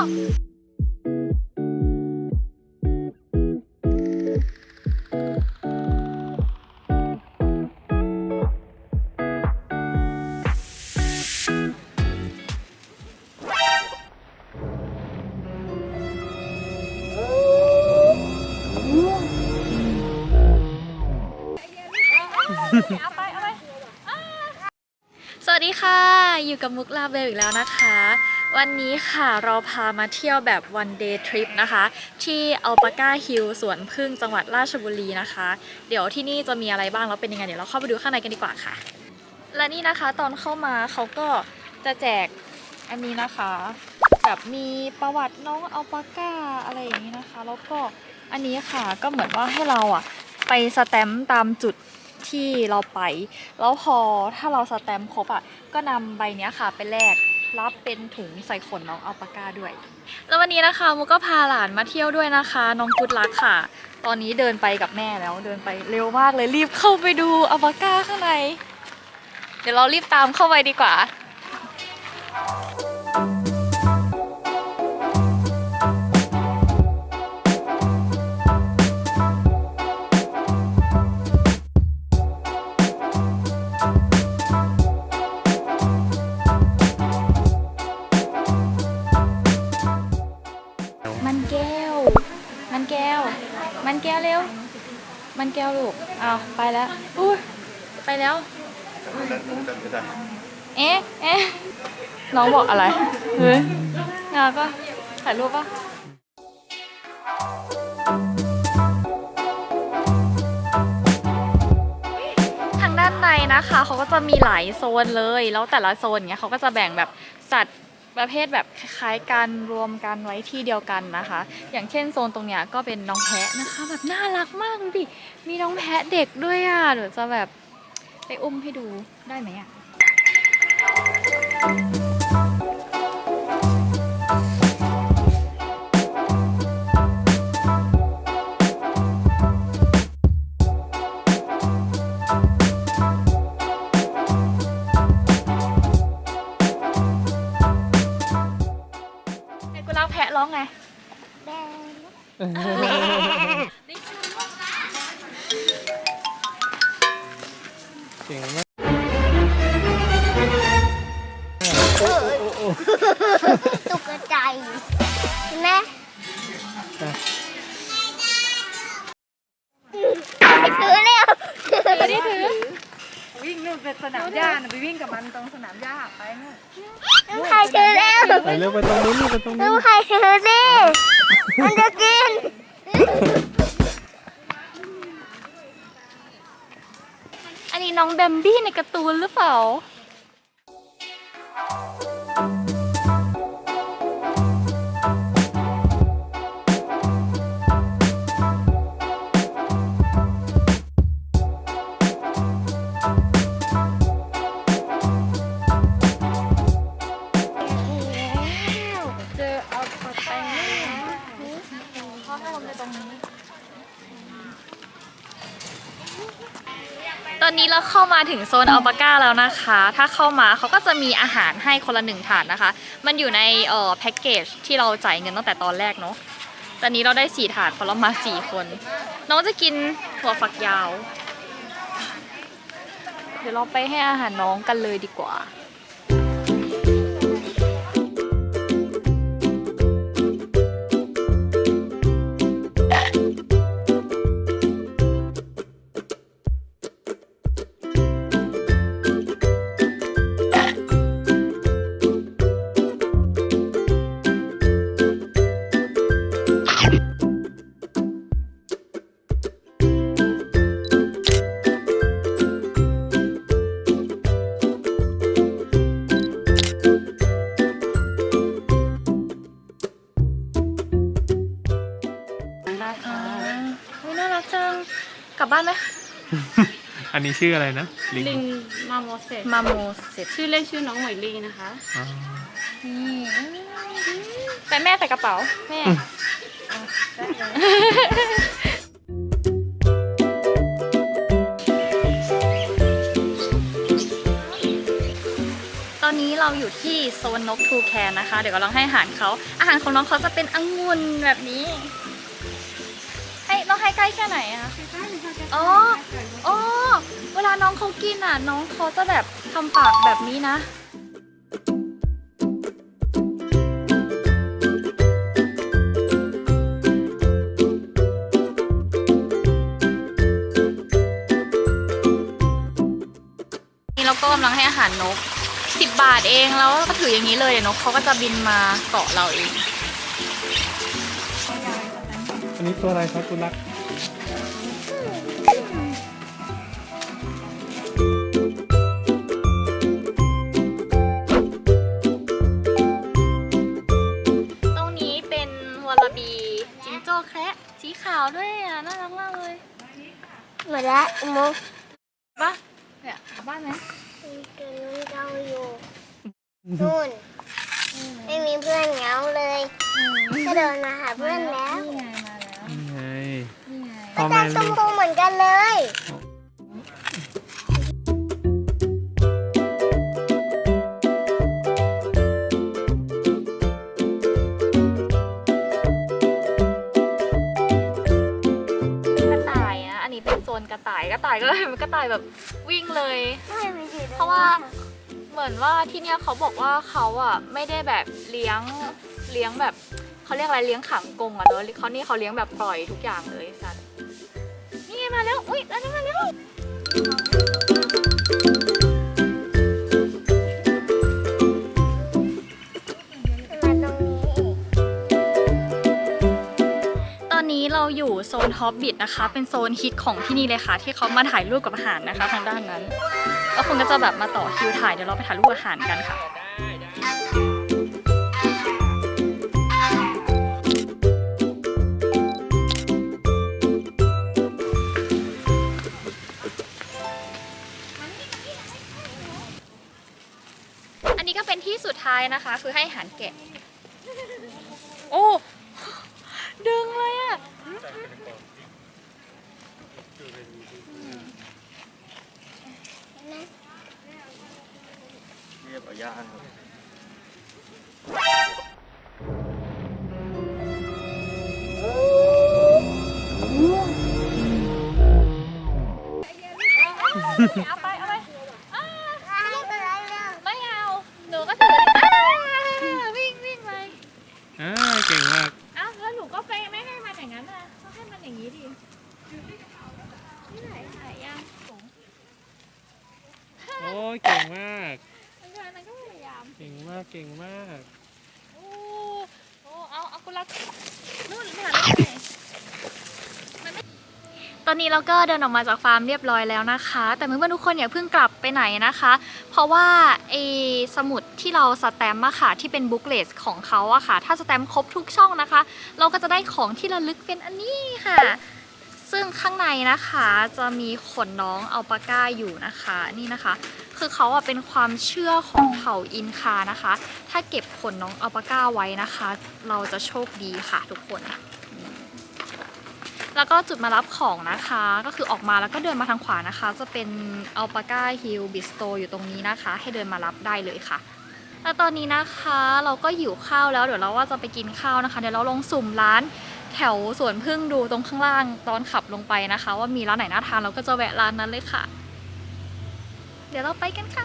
สวัสดีค่ะ อยู่กับมุกลาเบลอีกแล้วนะคะ วันนี้ค่ะเราพามาเที่ยวแบบ one day trip นะคะ ที่อัลปาก้าฮิลสวนพึ่งจังหวัดราชบุรีนะคะ เดี๋ยวที่นี่จะมีอะไรบ้างแล้วเป็นยังไงเดี๋ยวเราเข้าไปดูข้างในกันดีกว่าค่ะ และนี่นะคะตอนเข้ามาเขาก็จะแจกอันนี้นะคะแบบมีประวัติน้องอัลปาก้าอะไรอย่างนี้นะคะ แล้วก็อันนี้ค่ะก็เหมือนว่าให้เราอะไปสแตมป์ตามจุดที่เราไป แล้วพอถ้าเราสแตมป์ครบอะก็นำใบเนี้ยค่ะไปแลก รับเป็นถุงใส่ขนน้องอัลปาก้าด้วย แล้ววันนี้นะคะมุกก็พาหลานมาเที่ยวด้วยนะคะ น้องกุดลักค่ะ ตอนนี้เดินไปกับแม่แล้วเดินไปเร็วมากเลยรีบเข้าไปดูอัลปาก้าข้างใน เดี๋ยวเรารีบตามเข้าไปดีกว่า แก้วลูกอ้าวไปแล้วอุ้ยไปแล้ว เอ๊ะเอ๊ะน้องบอกอะไรเฮ้ยงานปะถ่ายรูปปะทางด้านในนะคะเขาก็จะมีหลายโซนเลย แล้วแต่ละโซนเนี้ยเขาก็จะแบ่งแบบสัตว์ ประเภทแบบคล้ายๆกันรวมกันไว้ที่เดียวกันนะคะ อย่างเช่นโซนตรงเนี้ยก็เป็นน้องแพะนะคะ แบบน่ารักมากดูดิมีน้องแพะเด็กด้วยอะเดี๋ยวจะแบบไปอุ้มให้ดูได้ไหมอะ รักแพะร้องไงแดงเก่งมากตกใจใช่ไห นู่นเป็นสนามหญ้าน่ะไปวิ่งกับมันตรงสนามหญ้าไปนู่นต้องใครถือเร็วไปเร็วไปตรงนู้นไปตรงต้นู้อนงใครถือสิมันจะกิน อันนี้น้องแบมบี้ในการ์ตูนหรือเปล่า อนนี้เราเข้ามาถึงโซนอัลปาก้าแล้วนะคะ ถ้าเข้ามาเขาก็จะมีอาหารให้คนละหนึ่งถาดนะคะ มันอยู่ในเอ่อแพ็กเกจที่เราจ่ายเงินตั้งแต่ตอนแรกเนาะตอนนี้เราได้สี่ถาดเพราะเรามาสี่คน น้องจะกินถั่วฝักยาว เดี๋ยวเราไปให้อาหารน้องกันเลยดีกว่า อันนี้ชื่ออะไรนะลิงมาโมเสสมาโมเสร็ชื่อเล่นชื่อน้องหมยลีนะคะนี่แต่แม่ใส่กระเป๋า แม่ตอนนี้เราอยู่ที่โซนนกทูแคนนะคะ เดี๋ยวก็ลองให้อาหารเขา อาหารของน้องเขาจะเป็นองุ่นแบบนี้ ให้เราให้ใกล้แค่ไหนอะใกล้ๆหรือใกล้ๆอ๋อ วลาน้องเขากินอะ น้องเขาจะแบบทำปากแบบนี้นะ นี่เราก็กำลังให้อาหารนก 10 บาทเองแล้วก็ถืออย่างนี้เลยเดี๋ยวนกเขาก็จะบินมาเกาะเราเอง อันนี้ตัวอะไรครับคุณรักาวด้วยอะน่ารักมากเลยหมดละมุกปะเนี่ยกลับบ้านไหมมีตัวนู้นเราอยู่นู่นไม่มีเพื่อนเหงาเลยก็เดินมาหาเพื่อนแล้วนี่ไงมาแล้วนี่ไงนี่ไงพ่อตาแม่ชลูมกพูเหมือนกันเลย กระต่ายกระต่ายก็เลยเป็นกระต่ายแบบวิ่งเลยเพราะว่า เหมือนว่าที่เนี้ยเขาบอกว่าเขาอะไม่ได้แบบเลี้ยงเลี้ยงแบบเขาเรียกอะไรเลี้ยงขังกรงอะเนอะเขานี่เขาเลี้ยงแบบปล่อยทุกอย่างเลยสัตว์นี่ไงมาแล้วอุ้ยอันนี้มาแล้ว เราอยู่โซนฮอบบิทนะคะ เป็นโซนฮิตของที่นี่เลยค่ะ ที่เขามาถ่ายรูปกับอาหารนะคะ ทางด้านนั้น แล้วคนก็จะแบบมาต่อคิวถ่ายเดี๋ยวเราไปถ่ายรูปอาหารกันค่ะอันนี้ก็เป็นที่สุดท้ายนะคะ คือให้อาหารแกะ โอ้ ดึงเลยอะเอาไปเอาไปอ่า ยเก่งมากมันก็มันก็พยายาม เก่งมาก เก่งมาก โอ้โอ้เอาเอากุลักนู่นไปหาลูกไหนมันไม่ตอนนี้เราก็เดินออกมาจากฟาร์มเรียบร้อยแล้วนะคะ แต่เพื่อนๆทุกคนอย่าเพิ่งกลับไปไหนนะคะ เพราะว่าไอสมุดที่เราสแตมป์อะค่ะที่เป็นบุ๊กเลสของเขาอะค่ะ ถ้าสแตมป์ครบทุกช่องนะคะ เราก็จะได้ของที่ระลึกเป็นอันนี้ค่ะ ซึ่งข้างในนะคะจะมีขนน้องอัลปาก้าอยู่นะคะนี่นะคะ คือเขาอะเป็นความเชื่อของเผ่าอินคานะคะ ถ้าเก็บขนน้องอัลปาก้าไว้นะคะ เราจะโชคดีค่ะทุกคน แล้วก็จุดมารับของนะคะ ก็คือออกมาแล้วก็เดินมาทางขวานะคะ จะเป็นอัลปาก้าฮิลบิสโตอยู่ตรงนี้นะคะ ให้เดินมารับได้เลยค่ะแล้วตอนนี้นะคะเราก็หิวข้าวแล้วเดี๋ยวเราว่าจะไปกินข้าวนะคะ เดี๋ยวเราลงสุ่มร้านแถวสวนพึ่งดูตรงข้างล่างตอนขับลงไปนะคะ ว่ามีร้านไหนน่าทานเราก็จะแวะร้านนั้นเลยค่ะ เดี๋ยวเราไปกันค่ะ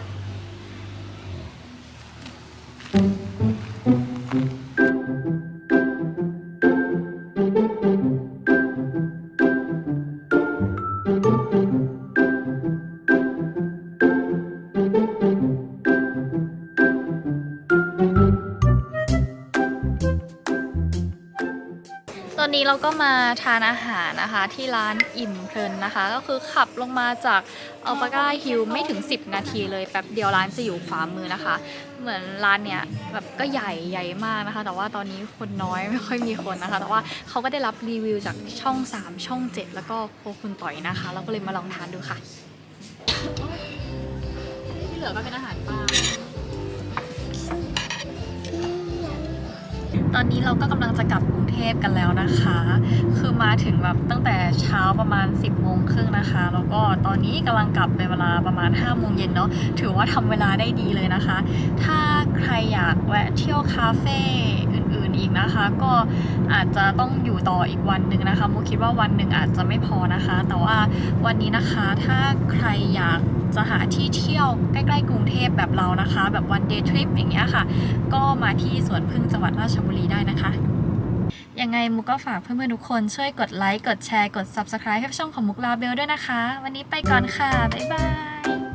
ตอนนี้เราก็มาทานอาหารนะคะที่ร้านอิ่มเพลินนะคะ ก็คือขับลงมาจากอัลปาก้าฮิลไม่ถึง 10 นาทีเลยแป๊บเดียวร้านจะอยู่ขวามือนะคะ เหมือนร้านเนี้ยแบบก็ใหญ่ใหญ่มากนะคะ แต่ว่าตอนนี้คนน้อยไม่ค่อยมีคนนะคะ แต่ว่าเขาก็ได้รับรีวิวจากช่อง 3 ช่อง 7 แล้วก็โคคุณต่อยนะคะเราก็เลยมาลองทานดูค่ะที่เหลือก็เป็นอาหารปลา ตอนนี้เราก็กำลังจะกลับกรุงเทพกันแล้วนะคะ คือมาถึงแบบตั้งแต่เช้าประมาณ 10โมงครึ่งนะคะ แล้วก็ตอนนี้กำลังกลับในเวลาประมาณ5โมงเย็นเนาะ ถือว่าทำเวลาได้ดีเลยนะคะ ถ้าใครอยากแวะเที่ยวคาเฟ่อื่ นะคะ ก็อาจจะต้องอยู่ต่ออีกวันหนึ่งนะคะมูคิดว่าวันหนึ่งอาจจะไม่พอนะคะ แต่ว่าวันนี้นะคะถ้าใครอยากจะหาที่เที่ยวใกล้ๆกรุงเทพแบบเรานะคะ แบบวันเดย์ทริปอย่างเงี้ยค่ะ ก็มาที่สวนพึ่งจังหวัดราชบุรีได้นะคะยังไงมุกก็ฝากเพื่อนๆทุกคนช่วยกดไลค์ กดแชร์ กด Subscribe ให้ช่องของมุกลาเบลด้วยนะคะ วันนี้ไปก่อนค่ะ บ๊ายบาย